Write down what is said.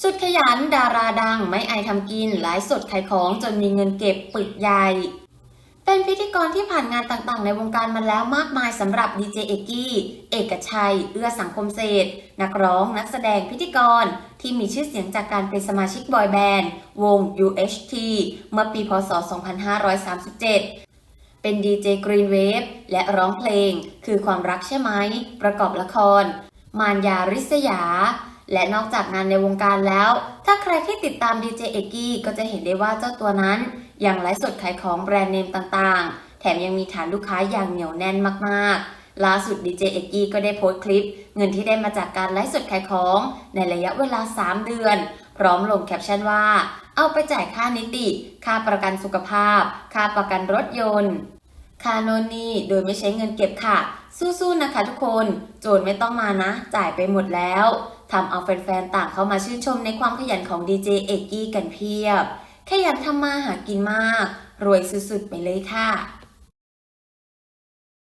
สุดขยันดาราดังไม่อายทำกินไลฟ์สดขายของจนมีเงินเก็บปึกใหญ่ เป็นพิธีกรที่ผ่านงานต่างๆ ในวงการมาแล้วมากมายสำหรับดีเจเอกกี้ เอกชัย เอื้อสังคมเศรษฐนักร้องนักแสดงพิธีกร ที่มีชื่อเสียงจากการเป็นสมาชิกบอยแบนด์ วง UHT เมื่อปีพศ 2537เป็นดีเจกรีนเวฟและร้องเพลง คือความรักใช่ไหม ประกอบละคร มารยาริษยา และนอกจากงานในวงการแล้ว ถ้าใครที่ติดตามดีเจเอกกี้ก็จะเห็นได้ว่าเจ้าตัวนั้น ยังไลฟ์สดขายของแบรนด์เนมต่างๆ แถมยังมีฐานลูกค้าอย่างเหนียวแน่นมากๆ ล่าสุดดีเจเอกกี้ก็ได้โพสต์คลิป เงินที่ได้มาจากการไลฟ์สดขายของ ในระยะเวลา 3 เดือน พร้อมลงแคปชั่นว่า เอาไปจ่ายค่านิติ ค่าประกันสุขภาพ ค่าประกันรถยนต์ คาโนนนี่โดยไม่ใช้เงินเก็บค่ะ สู้ๆนะคะทุกคน โจรไม่ต้องมานะ จ่ายไปหมดแล้วทำเอาแฟนๆ ต่างเข้ามาชื่นชมในความขยันของดีเจเอกกี้กันเพียบ ขยันทำมาหากินมาก รวยสุดๆ ไปเลยค่ะ